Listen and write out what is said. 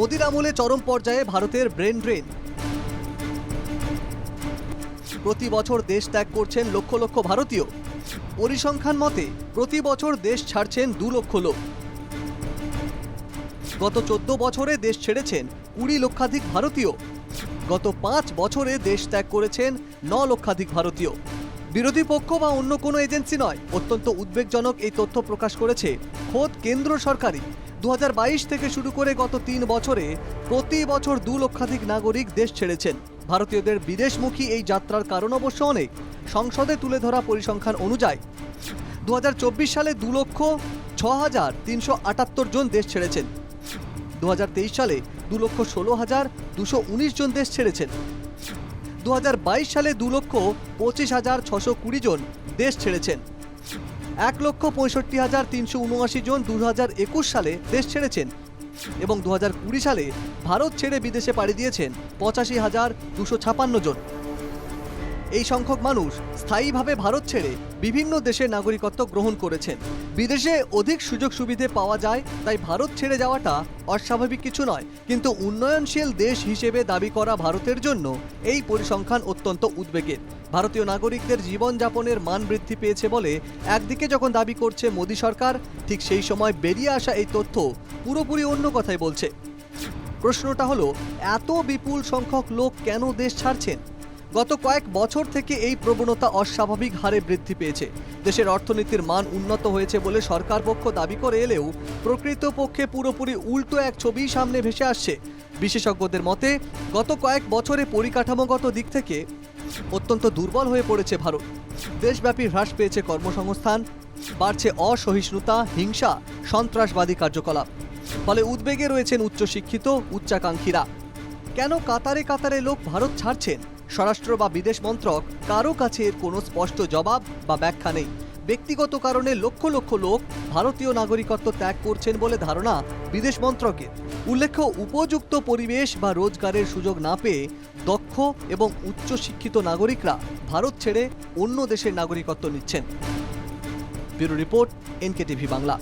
মোদির আমলে চরম পর্যায়ে ভারতের ব্রেন ড্রেন। প্রতি বছর দেশ ত্যাগ করছেন লক্ষ লক্ষ ভারতীয়। পরিসংখ্যান মতে, প্রতি বছর দেশ ছাড়ছেন দু লক্ষ লোক। গত চোদ্দ বছরে দেশ ছেড়েছেন কুড়ি লক্ষাধিক ভারতীয়। গত পাঁচ বছরে দেশ ত্যাগ করেছেন ন লক্ষাধিক ভারতীয়। বিরোধী পক্ষ বা অন্য কোনো এজেন্সি নয়। অত্যন্ত উদ্বেগজনক এই তথ্য প্রকাশ করেছে খোদ কেন্দ্র সরকারই। দু হাজার বাইশ থেকে শুরু করে গত তিন বছরে প্রতি বছর দু লক্ষাধিক নাগরিক দেশ ছেড়েছেন। ভারতীয়দের বিদেশমুখী এই যাত্রার কারণ অবশ্য অনেক। সংসদে তুলে ধরা পরিসংখ্যান অনুযায়ী দু হাজার চব্বিশ সালে দু লক্ষ ছ হাজার তিনশো আটাত্তর জন দেশ ছেড়েছেন। দু হাজার তেইশ সালে দু লক্ষ ষোলো হাজার দুশো উনিশ জন দেশ ছেড়েছেন। দু হাজার বাইশ সালে দু লক্ষ পঁচিশ হাজার ছশো কুড়ি জন দেশ ছেড়েছেন। এক লক্ষ পঁয়ষট্টি হাজার তিনশো উনআশি জন দু হাজার একুশ সালে দেশ ছেড়েছেন এবং দু হাজার কুড়ি সালে ভারত ছেড়ে বিদেশে পাড়ি দিয়েছেন পঁচাশি হাজার দুশো ছাপান্ন জন। এই সংখ্যক মানুষ স্থায়ীভাবে ভারত ছেড়ে বিভিন্ন দেশের নাগরিকত্ব গ্রহণ করেছেন। বিদেশে অধিক সুযোগ সুবিধে পাওয়া যায়, তাই ভারত ছেড়ে যাওয়াটা অস্বাভাবিক কিছু নয়। কিন্তু উন্নয়নশীল দেশ হিসেবে দাবি করা ভারতের জন্য এই পরিসংখ্যান অত্যন্ত উদ্বেগের। ভারতীয় নাগরিকদের জীবনযাপনের মান বৃদ্ধি পেয়েছে বলে একদিকে যখন দাবি করছে মোদী সরকার, ঠিক সেই সময় বেরিয়ে আসা এই তথ্য পুরোপুরি অন্য কথাই বলছে। প্রশ্নটা হলো, এত বিপুল সংখ্যক লোক কেন দেশ ছাড়ছেন? গত কয়েক বছর থেকে এই প্রবণতা অস্বাভাবিক হারে বৃদ্ধি পেয়েছে। দেশের অর্থনীতির মান উন্নত হয়েছে বলে সরকার পক্ষ দাবি করে এলেও প্রকৃতপক্ষে পুরোপুরি উল্টো এক ছবি সামনে ভেসে আসছে। বিশেষজ্ঞদের মতে, গত কয়েক বছরে পরিকাঠামোগত দিক থেকে অত্যন্ত দুর্বল হয়ে পড়েছে ভারত। দেশব্যাপী হ্রাস পেয়েছে কর্মসংস্থান, বাড়ছে অসহিষ্ণুতা, হিংসা, সন্ত্রাসবাদী কার্যকলাপ। ফলে উদ্বেগে রয়েছেন উচ্চশিক্ষিত, উচ্চাকাঙ্ক্ষীরা। কেন কাতারে কাতারে লোক ভারত ছাড়ছেন? স্বরাষ্ট্র বা বিদেশ মন্ত্রক কারও কাছে এর কোনো স্পষ্ট জবাব বা ব্যাখ্যা নেই। ব্যক্তিগত কারণে লক্ষ লক্ষ লোক ভারতীয় নাগরিকত্ব ত্যাগ করছেন বলে ধারণা বিদেশ মন্ত্রকের। উল্লেখ্য, উপযুক্ত পরিবেশ বা রোজগারের সুযোগ না পেয়ে দক্ষ এবং উচ্চশিক্ষিত নাগরিকরা ভারত ছেড়ে অন্য দেশের নাগরিকত্ব নিচ্ছেন। Bureau report, NKTV Bangla.